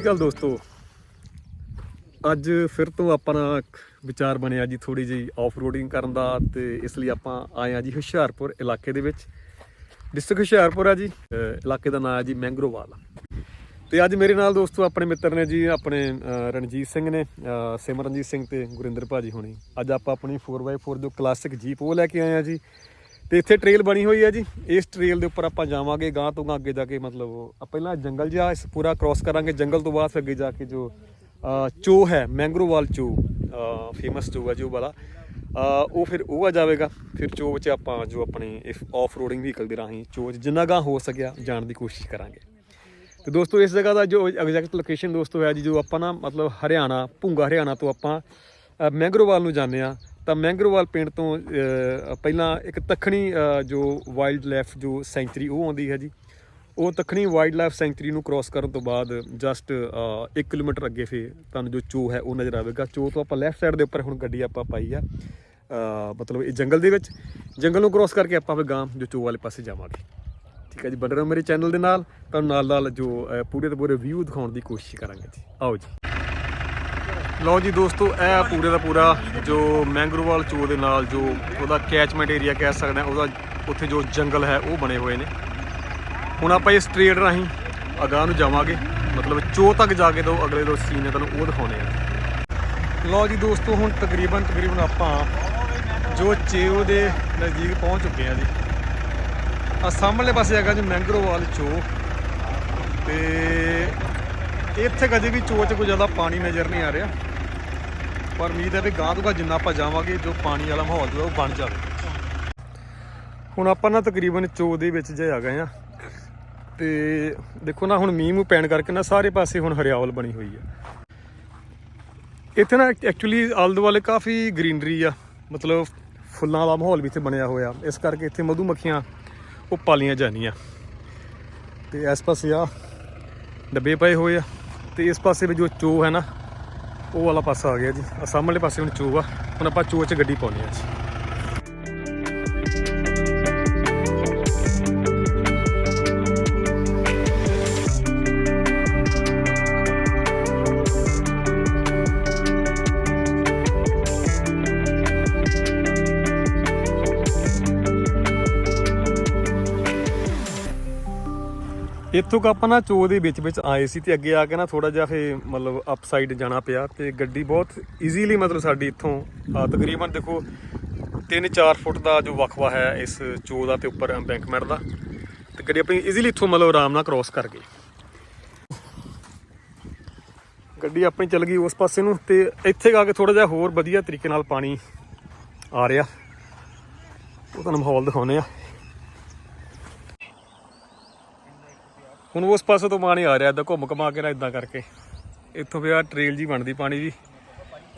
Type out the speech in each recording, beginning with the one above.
ਸਤਿ ਸ਼੍ਰੀ ਅਕਾਲ ਦੋਸਤੋ। ਅੱਜ ਫਿਰ ਤੋਂ ਆਪਣਾ ਵਿਚਾਰ ਬਣਿਆ ਜੀ ਥੋੜੀ ਜਿਹੀ ਆਫ ਰੋਡਿੰਗ ਕਰਨ ਦਾ ਤੇ ਇਸ ਲਈ ਆਪਾਂ ਆਏ ਆ ਜੀ ਹੁਸ਼ਿਆਰਪੁਰ ਇਲਾਕੇ ਦੇ ਵਿੱਚ। ਡਿਸਟ੍ਰਿਕਟ ਹੁਸ਼ਿਆਰਪੁਰ ਆ ਜੀ। ਇਲਾਕੇ ਦਾ ਨਾਮ ਹੈ ਜੀ ਮੈਂਗਰੋਵਾਲ। ਤੇ ਅੱਜ ਮੇਰੇ ਨਾਲ ਦੋਸਤੋ ਆਪਣੇ ਮਿੱਤਰ ਨੇ ਜੀ, ਆਪਣੇ ਰਣਜੀਤ ਸਿੰਘ ਨੇ। ਸਿਮਰਨਜੀਤ ਸਿੰਘ ਤੇ ਗੁਰਿੰਦਰ ਭਾਜੀ ਹੋਣੀ। ਅੱਜ ਆਪਾਂ ਆਪਣੀ 4x4 ਜੋ ਕਲਾਸਿਕ ਜੀਪ ਉਹ ਲੈ ਕੇ ਆਏ ਆ ਜੀ। ਤੇ ਇੱਥੇ ਟ੍ਰੇਲ ਬਣੀ ਹੋਈ ਹੈ ਜੀ। ਇਸ ਟ੍ਰੇਲ ਦੇ ਉੱਪਰ ਆਪਾਂ ਜਾਵਾਂਗੇ ਗਾਂ ਤੋਂ ਗਾਂ ਅੱਗੇ ਜਾ ਕੇ ਮਤਲਬ ਪਹਿਲਾਂ ਜੰਗਲ ਜਿਹਾ ਇਸ ਪੂਰਾ ਕ੍ਰਾਸ ਕਰਾਂਗੇ। ਜੰਗਲ ਤੋਂ ਬਾਅਦ ਅੱਗੇ ਜਾ ਕੇ ਜੋ ਚੋ ਹੈ ਮੈਂਗਰੋਵਾਲ ਚੋ ਫੇਮਸ ਚੋ ਹੈ ਜੋ ਵਾਲਾ। ਉਹ ਫਿਰ ਉਹ ਆ ਜਾਵੇਗਾ। ਫਿਰ ਚੋ ਵਿੱਚ ਆਪਾਂ ਜੋ ਆਪਣੇ ਇਸ ਆਫ ਰੋਡਿੰਗ ਵਹੀਕਲ ਦੇ ਰਾਹੀਂ ਚੋ 'ਚ ਜਿੰਨਾ ਗਾਂ ਹੋ ਸਕਿਆ ਜਾਣ ਦੀ ਕੋਸ਼ਿਸ਼ ਕਰਾਂਗੇ। ਤੇ ਦੋਸਤੋ, ਇਸ ਜਗ੍ਹਾ ਦਾ ਜੋ ਐਗਜ਼ੈਕਟ ਲੋਕੇਸ਼ਨ ਦੋਸਤੋ ਹੈ ਜੀ, ਜੋ ਆਪਾਂ ਨਾ ਮਤਲਬ ਹਰਿਆਣਾ, ਭੁੰਗਾ ਹਰਿਆਣਾ ਤੋਂ ਆਪਾਂ ਮੈਂਗਰੋਵਾਲ ਨੂੰ ਜਾਂਦੇ ਆ ਤਾਂ ਮੈਂਗਰੋਵਾਲ ਪਿੰਡ ਤੋਂ ਪਹਿਲਾਂ ਇੱਕ ਤਖਣੀ ਜੋ ਵਾਈਲਡ ਲਾਈਫ ਜੋ ਸੈਂਚਰੀ ਉਹ ਆਉਂਦੀ ਹੈ ਜੀ, ਉਹ ਤਖਣੀ ਵਾਈਲਡ ਲਾਈਫ ਸੈਂਚਰੀ ਨੂੰ ਕ੍ਰਾਸ ਕਰਨ ਤੋਂ ਬਾਅਦ ਜਸਟ 1 ਕਿਲੋਮੀਟਰ ਅੱਗੇ ਫੇ ਤੁਹਾਨੂੰ ਜੋ ਚੋ ਹੈ ਉਹ ਨਜ਼ਰ ਆਵੇਗਾ। ਚੋ ਤੋਂ ਆਪਾਂ ਲੈਫਟ ਸਾਈਡ ਦੇ ਉੱਪਰ ਹੁਣ ਗੱਡੀ ਆਪਾਂ ਪਾਈ ਆ ਮਤਲਬ ਇਹ ਜੰਗਲ ਦੇ ਵਿੱਚ। ਜੰਗਲ ਨੂੰ ਕ੍ਰਾਸ ਕਰਕੇ ਆਪਾਂ ਫਿਰ ਗਾਂ ਜੋ ਚੋ ਵਾਲੇ ਪਾਸੇ ਜਾਵਾਂਗੇ। ਠੀਕ ਹੈ ਜੀ, ਬਣੇ ਰਹੋ ਮੇਰੇ ਚੈਨਲ ਦੇ ਨਾਲ, ਤੁਹਾਨੂੰ ਨਾਲ ਨਾਲ ਜੋ ਪੂਰੇ ਦੇ ਪੂਰੇ ਵਿਊ ਦਿਖਾਉਣ ਦੀ ਕੋਸ਼ਿਸ਼ ਕਰਾਂਗੇ ਜੀ। ਆਓ ਜੀ। ਲਓ ਜੀ ਦੋਸਤੋ, ਇਹ ਪੂਰੇ ਦਾ ਪੂਰਾ ਜੋ ਮੈਂਗਰੋਵਾਲ ਚੋ ਦੇ ਨਾਲ ਜੋ ਉਹਦਾ ਕੈਚਮੈਂਟ ਏਰੀਆ ਕਹਿ ਸਕਦੇ ਹਾਂ, ਉਹਦਾ ਉੱਥੇ ਜੋ ਜੰਗਲ ਹੈ, ਉਹ ਬਣੇ ਹੋਏ ਨੇ। ਹੁਣ ਆਪਾਂ ਇਸ ਟ੍ਰੇਡ ਰਾਹੀਂ ਅਗਾਂਹ ਨੂੰ ਜਾਵਾਂਗੇ। ਮਤਲਬ ਚੋ ਤੱਕ ਜਾ ਕੇ ਦੋ, ਅਗਲੇ ਦੋ ਸੀਨ ਨੇ ਤੁਹਾਨੂੰ ਉਹ ਦਿਖਾਉਣੇ ਆ। ਲਓ ਜੀ ਦੋਸਤੋ, ਹੁਣ ਤਕਰੀਬਨ ਤਕਰੀਬਨ ਆਪਾਂ ਜੋ ਚੇਓ ਦੇ ਨਜ਼ਦੀਕ ਪਹੁੰਚ ਚੁੱਕੇ ਆ ਜੀ। ਆ ਸਾਹਮਣੇ ਪਾਸੇ ਹੈਗਾ ਜੀ ਮੈਂਗਰੋਵਾਲ ਚੋ ਤੇ ਇੱਥੇ ਕਦੇ ਵੀ ਚੋ 'ਚ ਕੋਈ ਜ਼ਿਆਦਾ ਪਾਣੀ ਨਜ਼ਰ ਨਹੀਂ ਆ ਰਿਹਾ। ਪਰ ਉਮੀਦ ਹੈ ਵੀ ਗਾਂ ਤੋਂ ਗਾਂ ਜਿੰਨਾ ਆਪਾਂ ਜਾਵਾਂਗੇ, ਜੋ ਪਾਣੀ ਵਾਲਾ ਮਾਹੌਲ ਜੋ ਉਹ ਬਣ ਜਾਵੇ। ਹੁਣ ਆਪਾਂ ਨਾ ਤਕਰੀਬਨ ਚੋ ਦੇ ਵਿੱਚ ਜੇ ਆ ਗਏ ਆ ਤੇ ਦੇਖੋ ਨਾ, ਹੁਣ ਮੀਂਹ ਮੂੰਹ ਪੈਣ ਕਰਕੇ ਨਾ ਸਾਰੇ ਪਾਸੇ ਹੁਣ ਹਰਿਆਵਲ ਬਣੀ ਹੋਈ ਆ ਇੱਥੇ ਨਾ ਐਕਚੁਅਲੀ ਆਲ਼ ਦੁਆਲੇ ਕਾਫੀ ਗ੍ਰੀਨਰੀ ਆ। ਮਤਲਬ ਫੁੱਲਾਂ ਵਾਲਾ ਮਾਹੌਲ ਵੀ ਇੱਥੇ ਬਣਿਆ ਹੋਇਆ। ਇਸ ਕਰਕੇ ਇੱਥੇ ਮਧੂ ਮੱਖੀਆਂ ਉਹ ਪਾਲੀਆਂ ਜਾਂਦੀਆਂ। ਤੇ ਇਸ ਪਾਸੇ ਆ, ਡੱਬੇ ਪਏ ਹੋਏ ਆ। ਤੇ ਇਸ ਪਾਸੇ ਵੀ ਜੋ ਚੋ ਹੈ ਨਾ ਉਹ ਵਾਲਾ ਪਾਸਾ ਆ ਗਿਆ ਜੀ। ਆ ਸਾਹਮਣੇ ਪਾਸੇ ਹੁਣ ਚੋ ਆ ਹੁਣ ਆਪਾਂ ਚੋ 'ਚ ਗੱਡੀ ਪਾਉਣੀ ਆ ਜੀ। ਇੱਥੋਂ ਕੁ ਆਪਾਂ ਨਾ ਚੋ ਦੇ ਵਿੱਚ ਵਿੱਚ ਆਏ ਸੀ ਤੇ ਅੱਗੇ ਆ ਕੇ ਨਾ ਥੋੜਾ ਜਿਹਾ ਫੇ ਮਤਲਬ ਅਪ ਸਾਈਡ ਜਾਣਾ ਪਿਆ ਤੇ ਗੱਡੀ ਬਹੁਤ ਈਜ਼ੀਲੀ ਮਤਲਬ ਸਾਡੀ ਇੱਥੋਂ ਆ, ਤਕਰੀਬਨ ਦੇਖੋ 3-4 ਫੁੱਟ ਦਾ ਜੋ ਵਕਫਾ ਹੈ ਇਸ ਚੋ ਦਾ ਤੇ ਉੱਪਰ ਐਮਬੈਂਕਮੈਂਟ ਦਾ ਤੇ ਗੱਡੀ ਆਪਣੀ ਈਜ਼ੀਲੀ ਇੱਥੋਂ ਮਤਲਬ ਆਰਾਮ ਨਾਲ ਕ੍ਰੋਸ ਕਰ ਗਈ। ਗੱਡੀ ਆਪਣੀ ਚੱਲ ਗਈ ਉਸ ਪਾਸੇ ਨੂੰ ਤੇ ਇੱਥੇ ਆ ਕੇ ਥੋੜਾ ਜਿਹਾ ਹੋਰ ਵਧੀਆ ਤਰੀਕੇ ਨਾਲ ਪਾਣੀ ਆ ਰਿਹਾ। ਉਹ ਤੁਹਾਨੂੰ ਮਾਹੌਲ ਦਿਖਾਉਨੇ ਆ ਹੁਣ ਉਸ ਪਾਸੇ ਤੋਂ ਪਾਣੀ ਆ ਰਿਹਾ ਇਦਾਂ ਘੁੰਮ ਘਮਾ ਕੇ ਨਾ ਇਦਾਂ ਕਰਕੇ। ਇੱਥੋਂ ਫਿਰ ਆ ਟ੍ਰੇਲ ਜੀ ਬਣਦੀ ਪਾਣੀ ਦੀ,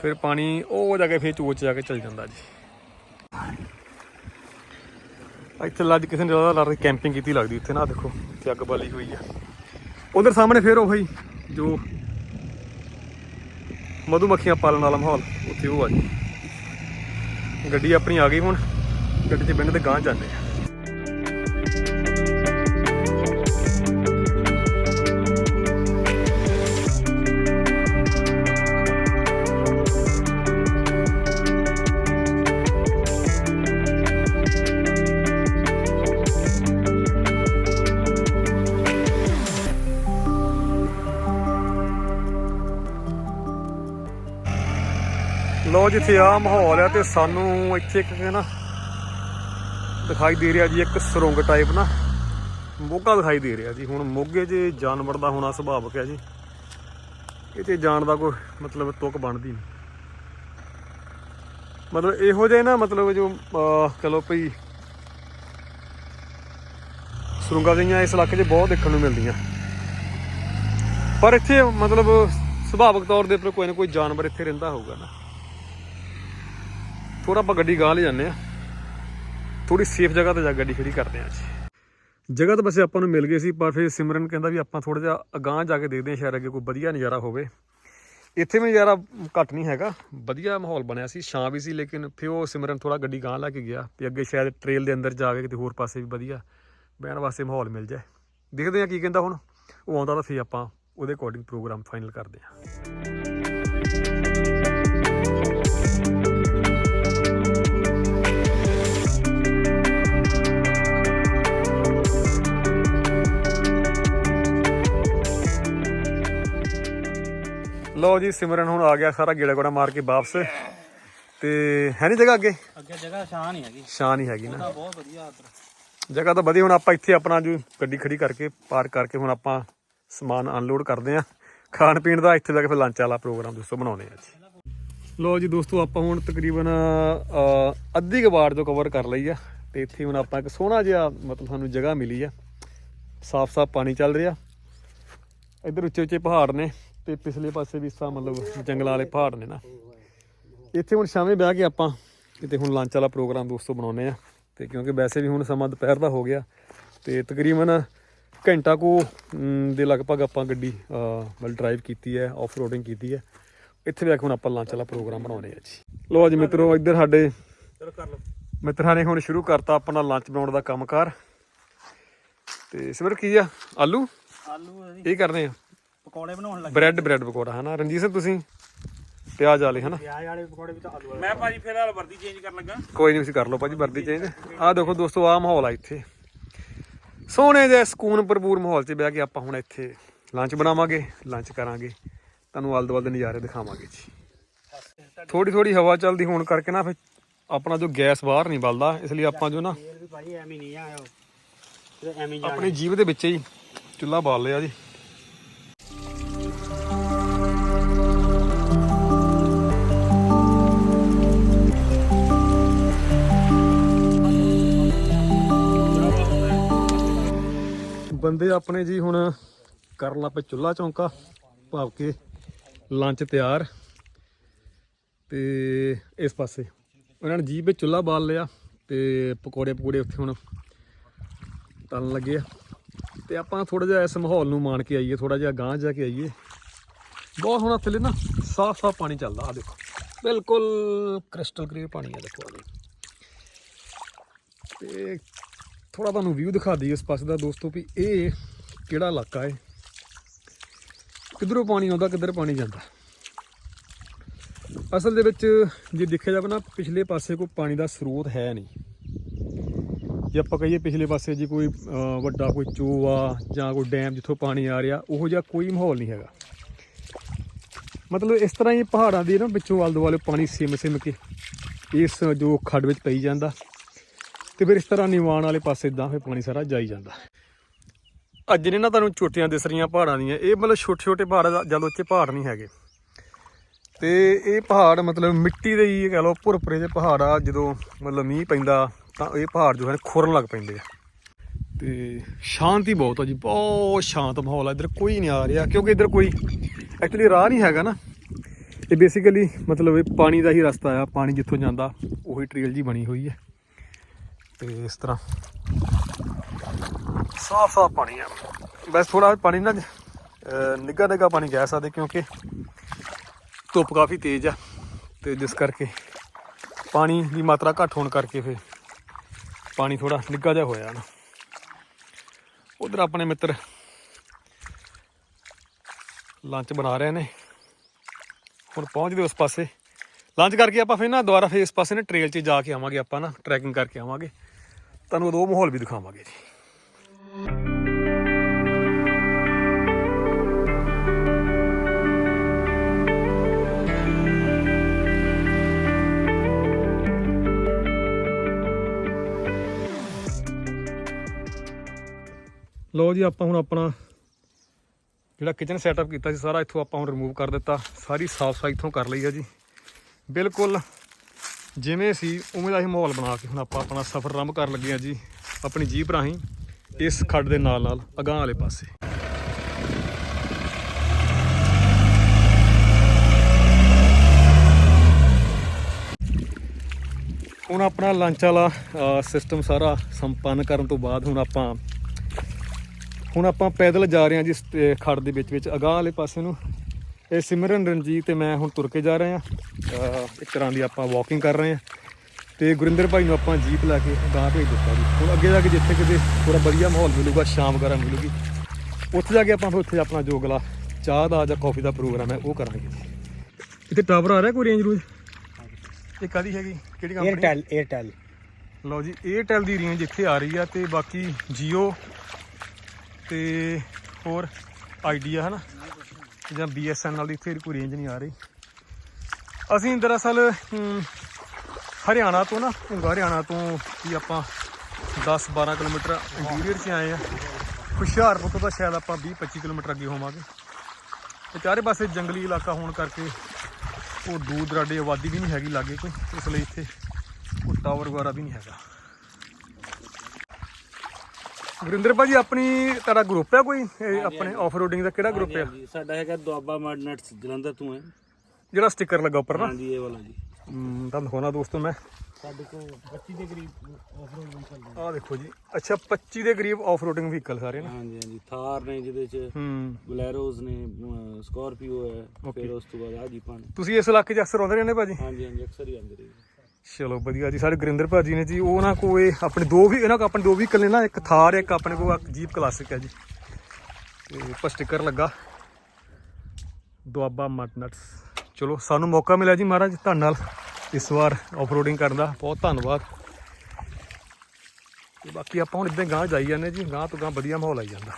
ਫਿਰ ਪਾਣੀ ਉਹ ਜਾ ਕੇ ਫਿਰ ਚੋਚ ਜਾ ਕੇ ਚੱਲ ਜਾਂਦਾ ਜੀ। ਇੱਥੇ ਲੱਜ ਕਿਸੇ ਨੇ ਜ਼ਿਆਦਾ ਲੱਗਦੀ ਕੈਂਪਿੰਗ ਕੀਤੀ ਲੱਗਦੀ ਇੱਥੇ ਨਾ ਦੇਖੋ, ਇੱਥੇ ਅੱਗ ਬਾਲੀ ਹੋਈ ਆ। ਉਧਰ ਸਾਹਮਣੇ ਫਿਰ ਉਹੀ ਜੋ ਮਧੂ ਮੱਖੀਆਂ ਪਾਲਣ ਵਾਲਾ ਮਾਹੌਲ, ਉੱਥੇ ਉਹ ਆ ਜੀ। ਗੱਡੀ ਆਪਣੀ ਆ ਗਈ ਹੁਣ, ਗੱਡੀ 'ਚ ਬਿੰਨ ਤੇ ਗਾਂਹ ਜਾਂਦੇ ਆ। ਲੋ ਜਿੱਥੇ ਆ ਮਾਹੌਲ ਹੈ ਤੇ ਸਾਨੂੰ ਇੱਥੇ ਇੱਕ ਨਾ ਦਿਖਾਈ ਦੇ ਰਿਹਾ ਜੀ ਇੱਕ ਸੁਰੰਗ ਟਾਈਪ ਨਾ। ਮੋਗਾ ਦਿਖਾਈ ਦੇ ਰਿਹਾ ਜੀ। ਹੁਣ ਮੋਗੇ 'ਚ ਜਾਨਵਰ ਦਾ ਹੋਣਾ ਸੁਭਾਵਕ ਹੈ ਜੀ। ਇਹ ਜਾਣ ਦਾ ਕੋਈ ਮਤਲਬ ਤੁਕ ਬਣਦੀ ਨਹੀਂ। ਮਤਲਬ ਇਹੋ ਜਿਹੇ ਨਾ ਮਤਲਬ ਜੋ ਅਹ, ਚਲੋ ਭਈ ਸੁਰੰਗਾਂ ਜਿਹੀਆਂ ਇਸ ਇਲਾਕੇ 'ਚ ਬਹੁਤ ਦੇਖਣ ਨੂੰ ਮਿਲਦੀਆਂ। ਪਰ ਇੱਥੇ ਮਤਲਬ ਸੁਭਾਵਕ ਤੌਰ ਦੇ ਉੱਪਰ ਕੋਈ ਨਾ ਕੋਈ ਜਾਨਵਰ ਇੱਥੇ ਰਹਿੰਦਾ ਹੋਊਗਾ ਨਾ। ਥੋੜਾ ਆਪਾਂ ਗੱਡੀ ਗਾਹ ਲੈ ਜਾਂਦੇ ਆ ਥੋੜੀ ਸੇਫ ਜਗ੍ਹਾ ਤੇ ਜਾ ਗੱਡੀ ਖੜੀ ਕਰਦੇ ਆ ਜੀ। ਜਗ੍ਹਾ ਤਾਂ ਵੈਸੇ ਆਪਾਂ ਨੂੰ ਮਿਲ ਗਈ ਸੀ, ਪਰ ਫਿਰ ਸਿਮਰਨ ਕਹਿੰਦਾ ਵੀ ਆਪਾਂ ਥੋੜਾ ਜਿਹਾ ਅਗਾਂਹ ਜਾ ਕੇ ਦੇਖਦੇ ਹਾਂ ਸ਼ਾਇਦ ਅੱਗੇ, ਕੋਈ ਵਧੀਆ ਨਜ਼ਾਰਾ ਹੋਵੇ। ਇੱਥੇ ਵੀ ਨਜ਼ਾਰਾ ਘੱਟ ਨਹੀਂ ਹੈਗਾ। ਵਧੀਆ ਮਾਹੌਲ ਬਣਿਆ ਸੀ, ਛਾਂ ਵੀ ਸੀ, ਲੇਕਿਨ ਫਿਰ ਉਹ ਸਿਮਰਨ ਥੋੜਾ ਗੱਡੀ ਗਾਂਹ ਲੈ ਕੇ ਗਿਆ ਵੀ ਅੱਗੇ ਸ਼ਾਇਦ ਟ੍ਰੇਲ ਦੇ ਅੰਦਰ ਜਾ ਕੇ ਕਿਤੇ ਹੋਰ ਪਾਸੇ ਵੀ ਵਧੀਆ ਬਹਿਣ ਵਾਸਤੇ ਮਾਹੌਲ ਮਿਲ ਜਾਏ। ਦੇਖਦੇ ਆ ਕੀ ਕਹਿੰਦਾ ਹੁਣ। ਉਹ ਆਉਂਦਾ ਤਾਂ ਫਿਰ ਆਪਾਂ ਉਹਦੇ ਅਕੋਰਡਿੰਗ ਪ੍ਰੋਗਰਾਮ ਫਾਈਨਲ ਕਰਦੇ ਹਾਂ। ਲਓ ਜੀ ਸਿਮਰਨ ਹੁਣ ਆ ਗਿਆ ਸਾਰਾ ਗੇੜਾ ਗੋੜਾ ਮਾਰ ਕੇ ਵਾਪਸ। ਤੇ ਹੈ ਨਹੀਂ ਜਗ੍ਹਾ ਅੱਗੇ? ਅੱਗੇ ਜਗ੍ਹਾ ਸ਼ਾਨ ਹੀ ਹੈਗੀ। ਸ਼ਾਨ ਹੀ ਹੈਗੀ ਨਾ। ਤਾਂ ਬਹੁਤ ਵਧੀਆ ਜਗ੍ਹਾ ਤਾਂ ਵਧੀਆ ਹੁਣ ਆਪਾਂ ਇੱਥੇ ਆਪਣਾ ਜੋ ਗੱਡੀ ਖੜੀ ਕਰਕੇ ਪਾਰਕ ਕਰਕੇ ਹੁਣ ਆਪਾਂ ਸਮਾਨ ਅਨਲੋਡ ਕਰਦੇ ਆਂ ਖਾਣ ਪੀਣ ਦਾ ਇੱਥੇ ਜਾ ਕੇ ਫਿਰ ਲੰਚ ਵਾਲਾ ਪ੍ਰੋਗਰਾਮ ਦੋਸਤੋ ਬਣਾਉਣੇ ਆ ਜੀ ਲੋ ਜੀ ਦੋਸਤੋ ਆਪਾਂ ਹੁਣ ਤਕਰੀਬਨ ਅੱਧੀ ਕੁ ਵਾਰ ਜੋ ਕਵਰ ਕਰ ਲਈ ਆ। ਤੇ ਇੱਥੇ ਹੁਣ ਆਪਾਂ ਇੱਕ ਸੋਹਣਾ ਜਿਹਾ ਮਤਲਬ ਸਾਨੂੰ ਜਗ੍ਹਾ ਮਿਲੀ ਆ। ਸਾਫ਼-ਸਾਫ਼ ਪਾਣੀ ਚੱਲ ਰਿਹਾ। ਇੱਧਰ ਉੱਚੇ ਉੱਚੇ ਪਹਾੜ ਨੇ। ਤੇ ਪਿਛਲੇ ਪਾਸੇ ਵੀ ਸਾ ਮਤਲਬ ਜੰਗਲਾਂ ਵਾਲੇ ਪਹਾੜ ਨੇ ਨਾ। ਇੱਥੇ ਹੁਣ ਸ਼ਾਮੇ ਬਹਿ ਕੇ ਆਪਾਂ ਕਿਤੇ ਹੁਣ ਲੰਚ ਵਾਲਾ ਪ੍ਰੋਗਰਾਮ ਦੋਸਤੋ ਬਣਾਉਨੇ ਆ ਤੇ ਕਿਉਂਕਿ ਵੈਸੇ ਵੀ ਹੁਣ ਸਮਾਂ ਦੁਪਹਿਰ ਦਾ ਹੋ ਗਿਆ ਤੇ ਤਕਰੀਬਨ ਘੰਟਾ ਕੋ ਦੇ ਲਗਭਗ ਆਪਾਂ ਗੱਡੀ ਮਤਲਬ ਡਰਾਈਵ ਕੀਤੀ ਹੈ ਆਫ ਰੋਡਿੰਗ ਕੀਤੀ ਹੈ। ਇੱਥੇ ਵੀ ਆ ਕੇ ਹੁਣ ਆਪਾਂ ਲੰਚ ਵਾਲਾ ਪ੍ਰੋਗਰਾਮ ਬਣਾਉਨੇ ਆ ਜੀ। ਲੋ ਜੀ ਮਿੱਤਰੋ ਇੱਧਰ ਸਾਡੇ ਚਲੋ ਕਰ ਲਓ ਮਿੱਤਰਾਂ ਨੇ ਹੁਣ ਸ਼ੁਰੂ ਕਰਤਾ ਆਪਣਾ ਲੰਚ ਬਣਾਉਣ ਦਾ ਕੰਮਕਾਰ। ਤੇ ਸਿਮਰ ਕੀ ਆ? ਆਲੂ? ਆਲੂ ਇਹ ਕਰਨੇ ਆ। ਪਕੌੜੇ ਬਣਾਉਣ ਲੱਗੇ ਬ੍ਰੈਡ ਬ੍ਰੈਡ ਪਕੌੜਾ ਹਨਾ? ਰਣਜੀਤ ਸਿੰਘ ਤੁਸੀਂ? ਪਿਆਜ਼ ਵਾਲੇ ਹਨਾ? ਪਿਆਜ਼ ਵਾਲੇ ਪਕੌੜੇ ਵਿੱਚ ਆਲੂ ਮੈਂ ਭਾਜੀ ਫਿਲਹਾਲ ਵਰਦੀ ਚੇਂਜ ਕਰਨ ਲੱਗਾ। ਕੋਈ ਨਹੀਂ ਤੁਸੀਂ ਕਰ ਲਓ ਭਾਜੀ ਵਰਦੀ ਚੇਂਜ ਆਹ ਦੇਖੋ ਦੋਸਤੋ ਆਹ ਮਾਹੌਲ ਆ ਇੱਥੇ। ਸੋਹਣੇ ਜਿਹੇ ਸਕੂਨ ਭਰਪੂਰ ਮਾਹੌਲ 'ਚ ਬਹਿ ਕੇ ਆਪਾਂ ਹੁਣ ਇੱਥੇ ਲੰਚ ਬਣਾਵਾਂਗੇ ਲੰਚ ਕਰਾਂਗੇ। ਤੁਹਾਨੂੰ ਆਲੇ ਦੁਆਲੇ ਦੇ ਨਜ਼ਾਰੇ ਦਿਖਾਵਾਂਗੇ ਜੀ। ਥੋੜੀ ਥੋੜੀ ਹਵਾ ਚੱਲਦੀ ਹੋਣ ਕਰਕੇ ਨਾ ਫਿਰ ਆਪਣਾ ਜੋ ਗੈਸ ਬਾਹਰ ਨਹੀਂ ਬਲਦਾ ਇਸ ਲਈ ਆਪਾਂ ਜੋ ਨਾ ਵੀ ਭਾਜੀ ਐਵੇਂ ਨਹੀਂ ਆਇਆ। ਤੇ ਐਵੇਂ ਹੀ ਆਪਣੀ ਜੀਭ ਦੇ ਵਿੱਚ ਹੀ ਚੁੱਲ੍ਹਾ ਬਾਲ ਲਿਆ ਜੀ। ਬੰਦੇ ਆਪਣੇ ਜੀ ਹੁਣ ਕਰਨ ਲੱਗ ਪਏ ਚੁੱਲ੍ਹਾ ਚੌਂਕਾ, ਭਾਵ ਕੇ ਲੰਚ ਤਿਆਰ। ਤੇ ਇਸ ਪਾਸੇ ਉਹਨਾਂ ਨੇ ਜੀਭ ਵਿੱਚ ਚੁੱਲ੍ਹਾ ਬਾਲ ਲਿਆ ਤੇ ਪਕੌੜੇ ਪਕੌੜੇ ਉੱਥੇ ਹੁਣ ਤਲਣ ਲੱਗੇ ਆ। ਤੇ ਆਪਾਂ ਥੋੜਾ ਜਿਹਾ ਇਸ ਮਾਹੌਲ ਨੂੰ ਮਾਣ ਕੇ ਆਈਏ ਥੋੜਾ ਜਿਹਾ ਗਾਂਹ ਜਾ ਕੇ ਆਈਏ। ਬਹੁਤ ਸੋਹਣਾ ਥੱਲੇ ਨਾ, ਸਾਫ਼ ਸਾਫ਼ ਪਾਣੀ ਚੱਲਦਾ ਆ ਦੇਖੋ। ਬਿਲਕੁਲ ਕ੍ਰਿਸਟਲ ਕਲੀਅਰ ਪਾਣੀ ਆ ਦੇਖੋ ਆ ਤੇ ਥੋੜਾ ਤੁਹਾਨੂੰ ਵਿਊ ਦਿਖਾ ਦਈਏ ਇਸ ਪਾਸੇ ਦਾ ਦੋਸਤੋ ਵੀ ਇਹ ਕਿਹੜਾ ਇਲਾਕਾ ਹੈ? ਕਿੱਧਰੋਂ ਪਾਣੀ ਆਉਂਦਾ, ਕਿੱਧਰ ਪਾਣੀ ਜਾਂਦਾ? ਅਸਲ ਦੇ ਵਿੱਚ ਜੇ ਦੇਖਿਆ ਜਾਵੇ ਨਾ, ਪਿਛਲੇ ਪਾਸੇ ਕੋਈ ਪਾਣੀ ਦਾ ਸਰੋਤ ਹੈ ਨਹੀਂ। ਜੇ ਆਪਾਂ ਕਹੀਏ ਪਿਛਲੇ ਪਾਸੇ ਜੀ ਕੋਈ ਵੱਡਾ ਕੋਈ ਚੋ ਆ ਜਾਂ ਕੋਈ ਡੈਮ ਜਿੱਥੋਂ ਪਾਣੀ ਆ ਰਿਹਾ, ਉਹੋ ਜਿਹਾ ਕੋਈ ਮਾਹੌਲ ਨਹੀਂ ਹੈਗਾ। ਮਤਲਬ ਇਸ ਤਰ੍ਹਾਂ ਹੀ ਪਹਾੜਾਂ ਦੀ ਨਾ ਵਿੱਚੋਂ ਆਲੇ ਦੁਆਲੇ ਪਾਣੀ ਸਿਮ ਸਿਮ ਕੇ ਇਸ ਜੋ ਖੱਡ ਵਿੱਚ ਪਈ ਜਾਂਦਾ। ਤੇ ਫਿਰ ਇਸ ਤਰ੍ਹਾਂ ਨਿਵਾਣ ਵਾਲੇ ਪਾਸੇ ਇਦਾਂ ਫਿਰ ਪਾਣੀ ਸਾਰਾ ਜਾਈ ਜਾਂਦਾ। ਅੱਜ ਨੇ ਨਾ ਤੁਹਾਨੂੰ ਚੋਟੀਆਂ ਦਿਸ ਰਹੀਆਂ ਪਹਾੜਾਂ ਦੀਆਂ ਇਹ ਮਤਲਬ ਛੋਟੇ ਛੋਟੇ ਪਹਾੜ ਆ, ਜਦ ਉੱਚੇ ਪਹਾੜ ਨਹੀਂ ਹੈਗੇ। ਤੇ ਇਹ ਪਹਾੜ ਮਤਲਬ ਮਿੱਟੀ ਦੇ ਹੀ ਕਹ ਲਓ ਭੁਰਪਰੇ ਜਿਹੇ ਪਹਾੜ ਆ ਜਦੋਂ ਮਤਲਬ ਮੀਂਹ ਪੈਂਦਾ ਤਾਂ ਇਹ ਪਹਾੜ ਜੋ ਹੈ ਖੁਰਨ ਲੱਗ ਪੈਂਦੇ ਆ। ਤੇ ਸ਼ਾਂਤੀ ਬਹੁਤ ਆ ਜੀ ਬਹੁਤ ਸ਼ਾਂਤ ਮਾਹੌਲ ਆ ਇੱਧਰ ਕੋਈ ਨਹੀਂ ਆ ਰਿਹਾ ਕਿਉਂਕਿ ਇੱਧਰ ਕੋਈ ਐਕਚੁਅਲੀ ਰਾਹ ਨਹੀਂ ਹੈਗਾ ਨਾ। ਇਹ ਬੇਸਿਕਲੀ ਮਤਲਬ ਇਹ ਪਾਣੀ ਦਾ ਹੀ ਰਸਤਾ ਆ ਪਾਣੀ ਜਿੱਥੋਂ ਜਾਂਦਾ ਉਹੀ ਟ੍ਰੇਲ ਜੀ ਬਣੀ ਹੋਈ ਹੈ। ਤੇ ਇਸ ਤਰ੍ਹਾਂ? ਸਾਫ਼ ਸਾਫ਼ ਪਾਣੀ ਆ। ਬਸ ਥੋੜਾ ਪਾਣੀ ਨਾ ਨਿੱਗਾ ਨਿੱਗਾ ਪਾਣੀ ਕਹਿ ਸਕਦੇ ਕਿਉਂਕਿ ਧੁੱਪ ਕਾਫੀ ਤੇਜ਼ ਆ ਤੇ ਜਿਸ ਕਰਕੇ ਪਾਣੀ ਦੀ ਮਾਤਰਾ ਘੱਟ ਹੋਣ ਕਰਕੇ ਫਿਰ ਪਾਣੀ ਥੋੜਾ ਨਿੱਗਾ ਜਿਹਾ ਹੋਇਆ ਨਾ। ਉਧਰ ਆਪਣੇ ਮਿੱਤਰ ਲੰਚ ਬਣਾ ਰਹੇ ਨੇ। ਹੁਣ ਪਹੁੰਚਦੇ ਉਸ ਪਾਸੇ। ਲੰਚ ਕਰਕੇ ਆਪਾਂ ਫਿਰ ਨਾ ਦੁਬਾਰਾ ਫਿਰ ਇਸ ਪਾਸੇ ਨਾ ਟ੍ਰੇਲ 'ਚ ਜਾ ਕੇ ਆਵਾਂਗੇ ਆਪਾਂ ਨਾ ਟਰੈਕਿੰਗ ਕਰਕੇ ਆਵਾਂਗੇ। ਤੁਹਾਨੂੰ ਉਦੋਂ ਉਹ ਮਾਹੌਲ ਵੀ ਦਿਖਾਵਾਂਗੇ ਜੀ। ਲੋ ਜੀ, ਆਪਾਂ ਹੁਣ ਆਪਣਾ ਜਿਹੜਾ ਕਿਚਨ ਸੈਟਅਪ ਕੀਤਾ ਸੀ ਸਾਰਾ ਇੱਥੋਂ ਆਪਾਂ ਹੁਣ ਰਿਮੂਵ ਕਰ ਦਿੱਤਾ। ਸਾਰੀ ਸਾਫ਼ ਸਫ਼ਾਈ ਇੱਥੋਂ ਕਰ ਲਈ ਆ ਜੀ। ਬਿਲਕੁਲ ਜਿਵੇਂ ਸੀ ਉਵੇਂ ਦਾ ਹੀ ਮਾਹੌਲ ਬਣਾ ਕੇ ਹੁਣ ਆਪਾਂ ਆਪਣਾ ਸਫ਼ਰ ਆਰੰਭ ਕਰਨ ਲੱਗੇ ਆ ਜੀ, ਆਪਣੀ ਜੀਪ ਰਾਹੀਂ, ਇਸ ਖੱਡ ਦੇ ਨਾਲ ਨਾਲ ਅਗਾਂਹ ਵਾਲੇ ਪਾਸੇ। ਹੁਣ ਆਪਣਾ ਲੰਚ ਵਾਲਾ ਸਿਸਟਮ ਸਾਰਾ ਸੰਪੰਨ ਕਰਨ ਤੋਂ ਬਾਅਦ ਹੁਣ ਆਪਾਂ ਹੁਣ ਆਪਾਂ ਪੈਦਲ ਜਾ ਰਹੇ ਹਾਂ ਜੀ, ਇਸ ਖੜ ਦੇ ਵਿੱਚ ਵਿੱਚ ਅਗਾਂਹ ਵਾਲੇ ਪਾਸੇ ਨੂੰ। ਇਹ ਸਿਮਰਨ ਰਣਜੀਤ ਤੇ ਮੈਂ ਹੁਣ ਤੁਰ ਕੇ ਜਾ ਰਿਹਾ ਇੱਕ ਤਰ੍ਹਾਂ ਦੀ ਆਪਾਂ ਵਾਕਿੰਗ ਕਰ ਰਹੇ ਹਾਂ। ਤੇ ਗੁਰਿੰਦਰ ਭਾਈ ਨੂੰ ਆਪਾਂ ਜੀਪ ਲਾ ਕੇ ਗਾਂ ਭੇਜ ਦਿੱਤਾ ਜੀ। ਹੁਣ ਅੱਗੇ ਜਾ ਕੇ ਜਿੱਥੇ ਕਿਤੇ ਥੋੜਾ ਵਧੀਆ ਮਾਹੌਲ ਮਿਲੂਗਾ ਸ਼ਾਮ ਵਗੈਰਾ ਮਿਲੂਗੀ। ਉੱਥੇ ਜਾ ਕੇ ਆਪਾਂ ਫਿਰ ਉੱਥੇ ਆਪਣਾ ਜੋਗਲਾ ਚਾਹ ਦਾ ਜਾਂ ਕਾਫੀ ਦਾ ਪ੍ਰੋਗਰਾਮ ਹੈ ਉਹ ਕਰਾਂਗੇ। ਇੱਥੇ ਟਾਵਰ ਆ ਰਿਹਾ ਕੋਈ ਰੇਂਜ ਰੂਜ? ਇਹ ਕਾਦੀ ਹੈਗੀ? ਕਿਹੜੀ ਕੰਪਨੀ ਏਅਰਟੈਲ 에ਅਰਟੈਲ ਲਓ ਜੀ 에ਅਰਟੈਲ ਦੀ ਰੇਂਜ ਇੱਥੇ ਆ ਰਹੀ ਆ ਤੇ ਬਾਕੀ ਜੀਓ ਤੇ ਹੋਰ ਆਈਡੀਆ ਹਨਾ? ਜਾਂ BSNL ਦੀ ਇੱਥੇ ਕੋਈ ਰੇਂਜ ਨਹੀਂ ਆ ਰਹੀ। ਅਸੀਂ ਦਰਅਸਲ ਹਰਿਆਣਾ ਤੋਂ ਨਾ ਭੁੰਗਾ ਹਰਿਆਣਾ ਤੋਂ ਵੀ ਆਪਾਂ 10 12 ਕਿਲੋਮੀਟਰ ਇੰਟੀਰੀਅਰ 'ਚ ਆਏ ਆ। ਹੁਸ਼ਿਆਰਪੁਰ ਤੋਂ ਤਾਂ ਸ਼ਾਇਦ ਆਪਾਂ 20 25 ਕਿਲੋਮੀਟਰ ਅੱਗੇ ਹੋਵਾਂਗੇ। ਤੇ ਚਾਰੇ ਪਾਸੇ ਜੰਗਲੀ ਇਲਾਕਾ ਹੋਣ ਕਰਕੇ ਉਹ ਦੂਰ ਦਰਾਡੇ ਆਬਾਦੀ ਵੀ ਨਹੀਂ ਹੈਗੀ ਲਾਗੇ ਕੋਈ, ਇਸ ਲਈ ਇੱਥੇ ਕੋਈ ਟਾਵਰ ਵਗੈਰਾ ਵੀ ਨਹੀਂ ਹੈਗਾ। ਗੁਰਿੰਦਰ ਭਾਜੀ ਆਪਣੀ ਤੁਹਾਡਾ ਗਰੁੱਪ ਹੈ ਕੋਈ? ਇਹ ਆਪਣੇ ਆਫ ਰੋਡਿੰਗ ਦਾ ਕਿਹੜਾ ਗਰੁੱਪ ਹੈ ਹਾਂਜੀ। ਸਾਡਾ ਹੈਗਾ ਦੁਆਬਾ ਮਡ ਨਟਸ ਜਲੰਧਰ ਤੋਂ ਹੈ। ਜਿਹੜਾ ਸਟicker ਲੱਗਾ ਉੱਪਰ ਨਾ? ਹਾਂਜੀ ਇਹ ਵਾਲਾ ਜੀ। ਹਮ, ਤੁਹਾਨੂੰ ਦਿਖਾਉਣਾ ਦੋਸਤੋ ਮੈਂ। ਸਾਡੇ ਕੋਲ 25 ਦੇ ਕਰੀਬ ਆਫਰੋਡ ਵਹੀਕਲ ਨੇ ਆਹ ਦੇਖੋ ਜੀ। ਅੱਛਾ 25 ਦੇ ਕਰੀਬ ਆਫ ਰੋਡਿੰਗ ਵਹੀਕਲ ਸਾਰੇ ਨਾ? ਹਾਂਜੀ ਹਾਂਜੀ। ਥਾਰ ਨੇ ਜਿਹਦੇ ਚ ਹੂੰ ਬਲੈਰੋਜ਼ ਨੇ ਸਕਾਰਪੀਓ ਹੈ। ਫਿਰ ਉਸ ਤੋਂ ਬਾਅਦ ਆ ਜੀਪਾਂ ਨੇ। ਤੁਸੀਂ ਇਸ ਇਲਾਕੇ 'ਚ ਅਕਸਰ ਆਉਂਦੇ ਰਹਿੰਦੇ ਭਾਜੀ? ਹਾਂਜੀ ਹਾਂਜੀ। ਅਕਸਰ ਹੀ ਆਉਂਦੇ ਰਹੇ ਚਲੋ ਵਧੀਆ ਜੀ, ਸਾਡੇ ਗੁਰਿੰਦਰ ਭਾਜੀ ਨੇ ਜੀ, ਉਹ ਨਾ ਕੋਈ ਆਪਣੇ ਦੋ ਵੀ ਇਹਨਾਂ ਕੋ ਆਪਣੇ ਦੋ ਵੀ ਨੇ ਨਾ, ਇੱਕ ਥਾਰ, ਇੱਕ ਆਪਣੇ ਕੋਲ ਜੀਪ ਕਲਾਸਿਕ ਹੈ ਜੀ। ਤੇ ਉੱਪਰ ਸਟicker ਲੱਗਾ। ਦੁਆਬਾ ਮਟਨਟਸ ਚਲੋ, ਸਾਨੂੰ ਮੌਕਾ ਮਿਲਿਆ ਜੀ ਮਹਾਰਾਜ ਤੁਹਾਡੇ ਨਾਲ ਇਸ ਵਾਰ ਆਫਰੋਡਿੰਗ ਕਰਨ ਦਾ। ਬਹੁਤ ਧੰਨਵਾਦ। ਤੇ ਬਾਕੀ ਆਪਾਂ ਹੁਣ ਇਦਾਂ ਗਾਂ ਜਾਈ ਜਾਂਦੇ ਜੀ ਗਾਂ ਤੋਂ ਗਾਂ ਵਧੀਆ ਮਾਹੌਲ ਆਈ ਜਾਂਦਾ।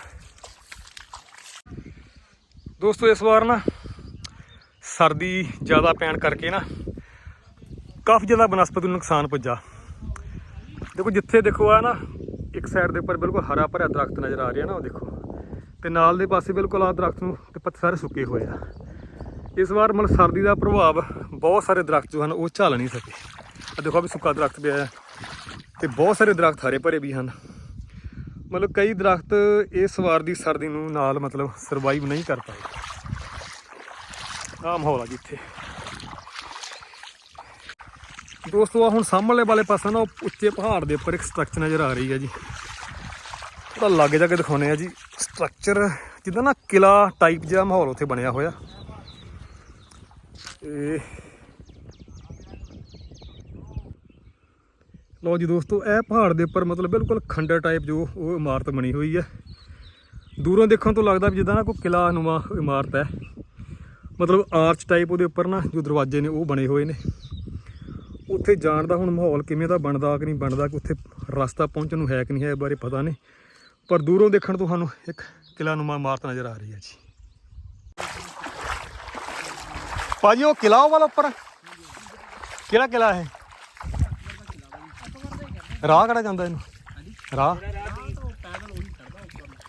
ਦੋਸਤੋ, ਇਸ ਵਾਰ ਨਾ ਸਰਦੀ ਜ਼ਿਆਦਾ ਪੈਣ ਕਰਕੇ ਨਾ ਕਾਫੀ ਜ਼ਿਆਦਾ ਬਨਸਪਤੀ ਨੂੰ ਨੁਕਸਾਨ ਪੁੱਜਾ। ਦੇਖੋ ਜਿੱਥੇ ਦੇਖੋ ਆ ਨਾ, ਇੱਕ ਸਾਈਡ ਦੇ ਉੱਪਰ ਬਿਲਕੁਲ ਹਰਾ ਭਰਿਆ ਦਰਖਤ ਨਜ਼ਰ ਆ ਰਿਹਾ ਨਾ, ਉਹ ਦੇਖੋ। ਤੇ ਨਾਲ ਦੇ ਪਾਸੇ ਬਿਲਕੁਲ ਆ ਦਰਖਤ ਨੂੰ ਤੇ ਪੱਤੇ ਸਾਰੇ ਸੁੱਕੇ ਹੋਏ ਆ। ਇਸ ਵਾਰ ਮਤਲਬ ਸਰਦੀ ਦਾ ਪ੍ਰਭਾਵ ਬਹੁਤ ਸਾਰੇ ਦਰਖਤ ਜੋ ਹਨ, ਉਹ ਝੱਲ ਨਹੀਂ ਸਕੇ। ਆ ਦੇਖੋ ਵੀ ਸੁੱਕਾ ਦਰਖਤ ਪਿਆ ਹੈ ਤੇ ਬਹੁਤ ਸਾਰੇ ਦਰਖਤ ਹਰੇ ਭਰੇ ਵੀ ਹਨ। ਮਤਲਬ ਕਈ ਦਰਖਤ ਇਸ ਵਾਰ ਦੀ ਸਰਦੀ ਨੂੰ ਨਾਲ ਮਤਲਬ ਸਰਵਾਈਵ ਨਹੀਂ ਕਰ ਪਾਏ। ਆ ਮਾਹੌਲ ਆ ਜਿੱਥੇ ਦੋਸਤੋ ਆ ਹੁਣ ਸਾਹਮਣੇ ਵਾਲੇ ਪਾਸੇ ਨਾ, ਉਹ ਉੱਚੇ ਪਹਾੜ ਦੇ ਉੱਪਰ ਇੱਕ ਸਟਰਕਚਰ ਨਜ਼ਰ ਆ ਰਹੀ ਹੈ ਜੀ। ਤਾਂ ਲਾਗੇ ਜਾ ਕੇ ਦਿਖਾਉਨੇ ਆ ਜੀ। ਸਟਰਕਚਰ ਜਿੱਦਾਂ ਨਾ ਕਿਲਾ ਟਾਈਪ ਜਿਹਾ ਮਾਹੌਲ ਉੱਥੇ ਬਣਿਆ ਹੋਇਆ। ਤੇ ਲਓ ਜੀ ਦੋਸਤੋ, ਇਹ ਪਹਾੜ ਦੇ ਉੱਪਰ ਮਤਲਬ ਬਿਲਕੁਲ ਖੰਡਰ ਟਾਈਪ ਜੋ ਉਹ ਇਮਾਰਤ ਬਣੀ ਹੋਈ ਹੈ। ਦੂਰੋਂ ਦੇਖਣ ਤੋਂ ਲੱਗਦਾ ਵੀ ਜਿੱਦਾਂ ਨਾ ਕੋਈ ਕਿਲਾ ਨੁਮਾ ਇਮਾਰਤ ਹੈ। ਮਤਲਬ ਆਰਚ ਟਾਈਪ ਉਹਦੇ ਉੱਪਰ ਨਾ ਜੋ ਦਰਵਾਜ਼ੇ ਨੇ ਉਹ ਬਣੇ ਹੋਏ ਨੇ। ਉੱਥੇ ਜਾਣ ਦਾ ਹੁਣ ਮਾਹੌਲ ਕਿਵੇਂ ਦਾ ਬਣਦਾ, ਕਿ ਨਹੀਂ ਬਣਦਾ, ਕਿ ਉੱਥੇ ਰਸਤਾ ਪਹੁੰਚਣ ਨੂੰ ਹੈ ਕਿ ਨਹੀਂ ਹੈ ਇਹ ਬਾਰੇ ਪਤਾ ਨਹੀਂ। ਪਰ ਦੂਰੋਂ ਦੇਖਣ ਤੋਂ ਸਾਨੂੰ ਇੱਕ ਕਿਲਾ ਨੁਮਾ ਇਮਾਰਤ ਨਜ਼ਰ ਆ ਰਹੀ ਹੈ ਜੀ। ਭਾਜੀ, ਉਹ ਕਿਲਾ ਉਹ ਵਾਲਾ ਉੱਪਰ? ਕਿਹੜਾ ਕਿਲਾ ਹੈ ਰਾਹ ਕਿਹੜਾ ਜਾਂਦਾ ਇਹਨੂੰ? ਰਾਹ?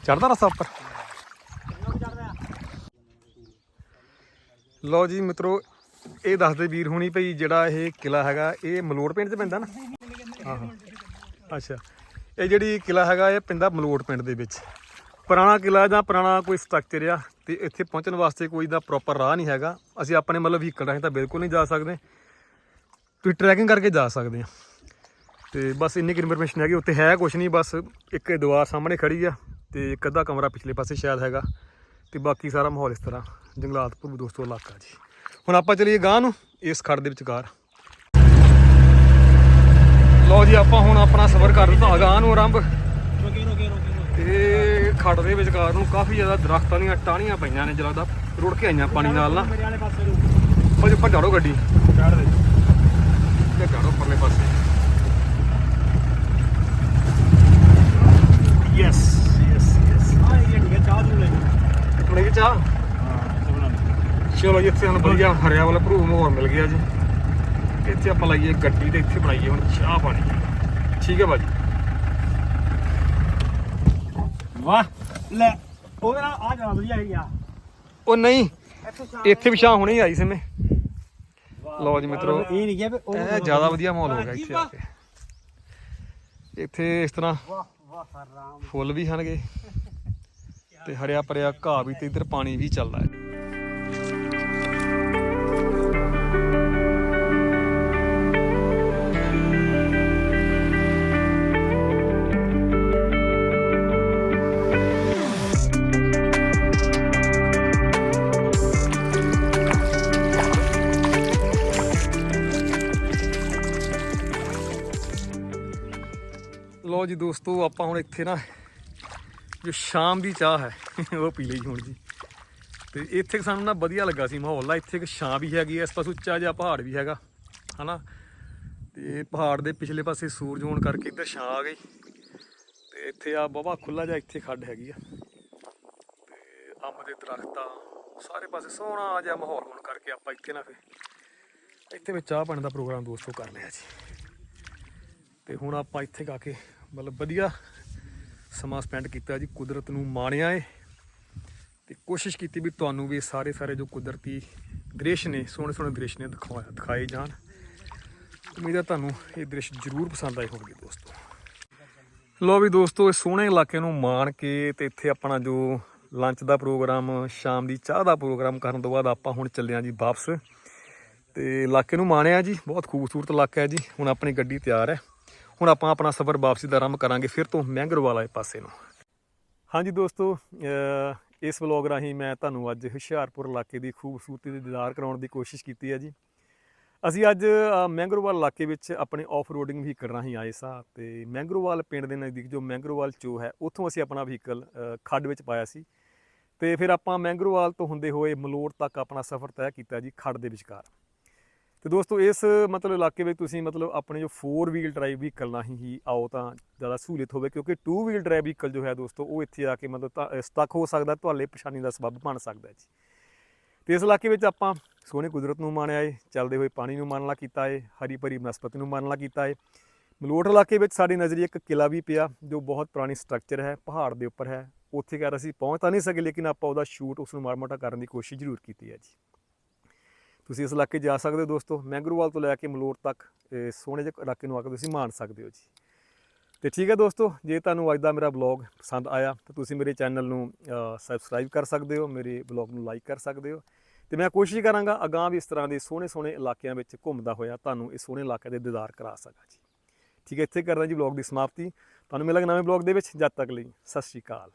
ਚੜਦਾ ਰਸਤਾ ਉੱਪਰ? ਲਓ ਜੀ ਮਿੱਤਰੋ ਇਹ ਦੱਸਦੇ ਵੀਰ ਹੁਣੀ ਭਈ ਜਿਹੜਾ ਇਹ ਕਿਲਾ ਹੈਗਾ, ਇਹ ਮਲੋੜ ਪਿੰਡ 'ਚ ਪੈਂਦਾ ਨਾ? ਹਾਂ ਅੱਛਾ। ਇਹ ਜਿਹੜੀ ਕਿਲਾ ਹੈਗਾ, ਇਹ ਪੈਂਦਾ ਮਲੋੜ ਪਿੰਡ ਦੇ ਵਿੱਚ। ਪੁਰਾਣਾ ਕਿਲਾ ਜਾਂ ਪੁਰਾਣਾ ਕੋਈ ਸਟਰਕਚਰ ਆ ਤੇ ਇੱਥੇ ਪਹੁੰਚਣ ਵਾਸਤੇ ਕੋਈ ਦਾ ਪ੍ਰੋਪਰ ਰਾਹ ਨਹੀਂ ਹੈਗਾ। ਅਸੀਂ ਆਪਣੇ ਮਤਲਬ ਵਹੀਕਲ ਰਾਹੀਂ ਤਾਂ ਬਿਲਕੁਲ ਨਹੀਂ ਜਾ ਸਕਦੇ। ਤੁਸੀਂ ਟਰੈਕਿੰਗ ਕਰਕੇ ਜਾ ਸਕਦੇ ਆ। ਤੇ ਬਸ ਇੰਨੀ ਕੁ ਇਨਫੋਰਮੇਸ਼ਨ ਹੈਗੀ, ਉੱਥੇ ਹੈ ਕੁਛ ਨਹੀਂ, ਬਸ ਇੱਕ ਦੀਵਾਰ ਸਾਹਮਣੇ ਖੜੀ ਆ ਤੇ ਇੱਕ ਅੱਧਾ ਕਮਰਾ ਪਿਛਲੇ ਪਾਸੇ ਸ਼ਾਇਦ ਹੈਗਾ। ਤੇ ਬਾਕੀ ਸਾਰਾ ਮਾਹੌਲ ਇਸ ਤਰ੍ਹਾਂ। ਜੰਗਲਾਤ ਭੂ ਦੋਸਤੋ, ਇਲਾਕਾ ਜੀ। ਹੁਣ ਆਪਾਂ ਚਲੀਏ ਗਾਂ ਨੂੰ ਇਸ ਖੜ ਦੇ ਵਿਚਕਾਰ। ਲਓ ਜੀ ਆਪਾਂ ਹੁਣ ਆਪਣਾ ਸਫ਼ਰ ਕਰ ਦਿੱਤਾ ਗਾਂ ਨੂੰ ਆਰੰਭ। ਰੋਕੇ ਰੋਕੇ ਰੋਕੇ ਤੇ ਖੜ ਦੇ ਵਿਚਕਾਰ ਨੂੰ ਕਾਫੀ ਜ਼ਿਆਦਾ ਦਰਖਤਾਂ ਦੀਆਂ ਟਾਹਣੀਆਂ ਪਈਆਂ ਨੇ ਜਿਹੜਾ ਰੁੜ ਕੇ ਆਈਆਂ ਪਾਣੀ ਨਾਲ ਨਾ। ਮੇਰੇ ਵਾਲੇ ਪਾਸੇ ਨੂੰ ਭਾਜੀ ਉੱਪਰ ਝਾੜੋ ਗੱਡੀ। ਚੜ ਦੇ। ਤੇ ਝਾੜੋ ਪਰਲੇ ਪਾਸੇ ਯੈਸ ਯੈਸ ਯੈਸ ਹਾਂ ਇਹ ਠੀਕ ਹੈ ਚਾਹ ਦੂ ਲੈ ਇੱਕ ਮਿੰਟ ਚਾਹ ਹਾਂ ਸਭਨਾ ਚਲੋ ਜੀ ਇੱਥੇ ਸਾਨੂੰ ਵਧੀਆ ਹਰਿਆ ਵਾਲਾ ਭਰੂ ਮਾਹੌਲ ਮਿਲ ਗਿਆ ਜੀ। ਇੱਥੇ ਆਪਾਂ ਲਾਈਏ ਗੱਡੀ ਤੇ ਇੱਥੇ ਬਣਾਈਏ ਹੁਣ ਚਾਹ ਪਾਣੀ। ਠੀਕ ਹੈ ਭਾਜੀ। ਵਾਹ ਲੈ ਉਹਦੇ ਨਾਲ ਆ ਜਾਣਾ ਵਧੀਆ ਹੈ ਯਾਰ ਉਹ ਨਹੀਂ ਇੱਥੇ ਸ਼ਾਮ ਵੀ ਛਾਂ ਹੁਣੇ ਹੀ ਆਈ ਸੀ ਮੈਂ। ਲਓ ਜੀ ਮਿੱਤਰੋ ਇਹ ਨਹੀਂ ਗਿਆ ਇਹ ਜ਼ਿਆਦਾ ਵਧੀਆ ਮਾਹੌਲ ਹੋ ਗਿਆ ਇੱਥੇ ਆ ਕੇ। ਇੱਥੇ ਇਸ ਤਰ੍ਹਾਂ ਵਾਹ ਵਾਹ ਰਾਮ ਫੁੱਲ ਵੀ ਹਨਗੇ। ਤੇ ਹਰਿਆ ਭਰਿਆ ਘਾਹ ਵੀ ਤੇ ਇੱਧਰ ਪਾਣੀ ਵੀ ਚੱਲਦਾ ਹੈ। ਜੀ ਦੋਸਤੋ, ਆਪਾਂ ਹੁਣ ਇੱਥੇ ਨਾ ਜੋ ਸ਼ਾਮ ਦੀ ਚਾਹ ਹੈ, ਉਹ ਪੀ ਲਈ ਹੁਣ ਜੀ। ਤੇ ਇੱਥੇ ਸਾਨੂੰ ਨਾ ਵਧੀਆ ਲੱਗਾ ਸੀ ਮਾਹੌਲ ਦਾ ਇੱਥੇ ਇੱਕ ਛਾਂ ਵੀ ਹੈਗੀ ਐ ਇਸ ਪਾਸੇ ਉੱਚਾ ਜਿਹਾ ਪਹਾੜ ਵੀ ਹੈਗਾ, ਹਨਾ? ਤੇ ਪਹਾੜ ਦੇ ਪਿਛਲੇ ਪਾਸੇ ਸੂਰਜ ਹੋਣ ਕਰਕੇ ਇੱਧਰ ਛਾਂ ਆ ਗਈ। ਤੇ ਇੱਥੇ ਆ ਬਾਬਾ ਖੁੱਲਾ ਜਿਹਾ ਇੱਥੇ ਖੱਡ ਹੈਗੀ ਆ। ਤੇ ਅੰਬ ਦੇ ਦਰਖਤ ਆ, ਸਾਰੇ ਪਾਸੇ ਸੋਹਣਾ ਜਿਹਾ ਮਾਹੌਲ ਹੋਣ ਕਰਕੇ ਆਪਾਂ ਇੱਥੇ ਨਾ ਫੇ ਇੱਥੇ ਵਿੱਚ ਚਾਹ ਪਾਣੀ ਦਾ ਪ੍ਰੋਗਰਾਮ ਦੋਸਤੋ ਕਰ ਲਿਆ ਜੀ। ਤੇ ਹੁਣ ਆਪਾਂ ਇੱਥੇ ਗਾ ਕੇ ਮਤਲਬ ਵਧੀਆ ਸਮਾਂ ਸਪੈਂਡ ਕੀਤਾ ਜੀ, ਕੁਦਰਤ ਨੂੰ ਮਾਣਿਆ ਏ। ਤੇ ਕੋਸ਼ਿਸ਼ ਕੀਤੀ ਵੀ ਤੁਹਾਨੂੰ ਵੀ ਸਾਰੇ ਸਾਰੇ ਜੋ ਕੁਦਰਤੀ ਦ੍ਰਿਸ਼ ਨੇ, ਸੋਹਣੇ ਸੋਹਣੇ ਦ੍ਰਿਸ਼ ਨੇ ਦਿਖਾਇਆ ਦਿਖਾਏ ਜਾਣ। ਉਮੀਦ ਹੈ ਤੁਹਾਨੂੰ ਇਹ ਦ੍ਰਿਸ਼ ਜ਼ਰੂਰ ਪਸੰਦ ਆਏ ਹੋਣਗੇ ਦੋਸਤੋ। ਲੋ ਵੀ ਦੋਸਤੋ, ਇਹ ਸੋਹਣੇ ਇਲਾਕੇ ਨੂੰ ਮਾਣ ਕੇ ਤੇ ਇੱਥੇ ਆਪਣਾ ਜੋ ਲੰਚ ਦਾ ਪ੍ਰੋਗਰਾਮ, ਸ਼ਾਮ ਦੀ ਚਾਹ ਦਾ ਪ੍ਰੋਗਰਾਮ ਕਰਨ ਤੋਂ ਬਾਅਦ ਆਪਾਂ ਹੁਣ ਚੱਲੇ ਹਾਂ ਜੀ ਵਾਪਸ। ਤੇ ਇਲਾਕੇ ਨੂੰ ਮਾਣਿਆ ਜੀ, ਬਹੁਤ ਖੂਬਸੂਰਤ ਇਲਾਕਾ ਹੈ ਜੀ। ਹੁਣ ਆਪਣੀ ਗੱਡੀ ਤਿਆਰ ਹੈ। ਹੁਣ ਆਪਾਂ ਆਪਣਾ ਸਫ਼ਰ ਵਾਪਸੀ ਦਾ ਆਰੰਭ ਕਰਾਂਗੇ ਫਿਰ ਤੋਂ ਮਹਿੰਗਰ ਵਾਲੇ ਪਾਸੇ ਨੂੰ। ਹਾਂਜੀ ਦੋਸਤੋ ਇਸ ਵਲੌਗ ਰਾਹੀਂ ਮੈਂ ਤੁਹਾਨੂੰ ਅੱਜ ਹੁਸ਼ਿਆਰਪੁਰ ਇਲਾਕੇ ਦੀ ਖੂਬਸੂਰਤੀ ਦੇ ਦੀਦਾਰ ਕਰਾਉਣ ਦੀ ਕੋਸ਼ਿਸ਼ ਕੀਤੀ ਹੈ ਜੀ। ਅਸੀਂ ਅੱਜ ਮੈਂਗਰੋਵਾਲ ਇਲਾਕੇ ਵਿੱਚ ਆਪਣੇ ਆਫ ਰੋਡਿੰਗ ਵਹੀਕਲ ਰਾਹੀਂ ਆਏ ਸਾਂ ਤੇ ਮੈਂਗਰੋਵਾਲ ਪਿੰਡ ਦੇ ਨਜ਼ਦੀਕ ਜੋ ਮੈਂਗਰੋਵਾਲ ਚੋ ਹੈ, ਉੱਥੋਂ ਅਸੀਂ ਆਪਣਾ ਵਹੀਕਲ ਖੱਡ ਵਿੱਚ ਪਾਇਆ ਸੀ। ਤੇ ਫਿਰ ਆਪਾਂ ਮੈਂਗਰੋਵਾਲ ਤੋਂ ਹੁੰਦੇ ਹੋਏ ਮਲੋੜ ਤੱਕ ਆਪਣਾ ਸਫ਼ਰ ਤੈਅ ਕੀਤਾ ਜੀ ਖੱਡ ਦੇ ਵਿਚਕਾਰ। ਤੇ ਦੋਸਤੋ, ਇਸ ਮਤਲਬ ਇਲਾਕੇ ਵਿੱਚ ਤੁਸੀਂ ਮਤਲਬ ਆਪਣੇ ਜੋ 4 ਵੀਲ ਡਰਾਈਵ ਵਹੀਕਲ ਨਾਲ ਹੀ ਆਓ ਤਾਂ ਜ਼ਿਆਦਾ ਸਹੂਲਤ ਹੋਵੇ, ਕਿਉਂਕਿ 2 ਵੀਲ ਡਰਾਈਵ ਵਹੀਕਲ ਜੋ ਹੈ ਦੋਸਤੋ, ਉਹ ਇੱਥੇ ਆ ਕੇ ਮਤਲਬ ਸਟਕ ਹੋ ਸਕਦਾ, ਤੁਹਾਡੇ ਪਰੇਸ਼ਾਨੀ ਦਾ ਸਬਬ ਬਣ ਸਕਦਾ ਜੀ। ਤੇ ਇਸ ਇਲਾਕੇ ਵਿੱਚ ਆਪਾਂ ਸੋਹਣੇ ਕੁਦਰਤ ਨੂੰ ਮਾਣਿਆ ਏ ਚੱਲਦੇ ਹੋਏ ਪਾਣੀ ਨੂੰ ਮਾਣਲਾ ਕੀਤਾ ਏ, ਹਰੀ ਭਰੀ ਬਨਸਪਤੀ ਨੂੰ ਮਾਣਲਾ ਕੀਤਾ ਏ। ਮਲੋਟ ਇਲਾਕੇ ਵਿੱਚ ਸਾਡੀ ਨਜ਼ਰੀ ਇੱਕ ਕਿਲਾ ਵੀ ਪਿਆ, ਜੋ ਬਹੁਤ ਪੁਰਾਣੀ ਸਟਰਕਚਰ ਹੈ, ਪਹਾੜ ਦੇ ਉੱਪਰ ਹੈ। ਉੱਥੇ ਕਰ ਅਸੀਂ ਪਹੁੰਚ ਤਾਂ ਨਹੀਂ ਸਕੇ, ਲੇਕਿਨ ਆਪਾਂ ਉਹਦਾ ਸ਼ੂਟ ਉਸ ਨੂੰ ਮਾੜਾ ਮੋਟਾ ਕਰਨ ਦੀ ਕੋਸ਼ਿਸ਼ ਜ਼ਰੂਰ ਕੀਤੀ ਹੈ ਜੀ। ਤੁਸੀਂ ਇਸ ਇਲਾਕੇ ਜਾ ਸਕਦੇ ਹੋ ਦੋਸਤੋ, ਮੈਂਗਰੋਵਾਲ ਤੋਂ ਲੈ ਕੇ ਮਲੋਟ ਤੱਕ ਸੋਹਣੇ ਜਿਹੇ ਇਲਾਕੇ ਨੂੰ ਆ ਕੇ ਤੁਸੀਂ ਮਾਣ ਸਕਦੇ ਹੋ ਜੀ। ਤੇ ਠੀਕ ਹੈ ਦੋਸਤੋ, ਜੇ ਤੁਹਾਨੂੰ ਅੱਜ ਦਾ ਮੇਰਾ ਬਲੌਗ ਪਸੰਦ ਆਇਆ, ਤਾਂ ਤੁਸੀਂ ਮੇਰੇ ਚੈਨਲ ਨੂੰ ਸਬਸਕ੍ਰਾਈਬ ਕਰ ਸਕਦੇ ਹੋ, ਮੇਰੇ ਬਲੌਗ ਨੂੰ ਲਾਈਕ ਕਰ ਸਕਦੇ ਹੋ। ਤੇ ਮੈਂ ਕੋਸ਼ਿਸ਼ ਕਰਾਂਗਾ ਅਗਾਂਹ ਵੀ ਇਸ ਤਰ੍ਹਾਂ ਦੇ ਸੋਹਣੇ ਸੋਹਣੇ ਇਲਾਕਿਆਂ ਵਿੱਚ ਘੁੰਮਦਾ ਹੋਇਆ ਤੁਹਾਨੂੰ ਇਹ ਸੋਹਣੇ ਇਲਾਕੇ ਦੇ ਦੀਦਾਰ ਕਰਾ ਸਕਾਂ ਜੀ। ਠੀਕ ਹੈ, ਇੱਥੇ ਕਰਦਾ ਜੀ ਬਲੌਗ ਦੀ ਸਮਾਪਤੀ। ਤੁਹਾਨੂੰ ਮਿਲਾਂਗੇ ਨਵੇਂ ਬਲੌਗ ਦੇ ਵਿੱਚ, ਜਦ ਤੱਕ ਲਈ ਸਤਿ ਸ਼੍ਰੀ ਅਕਾਲ।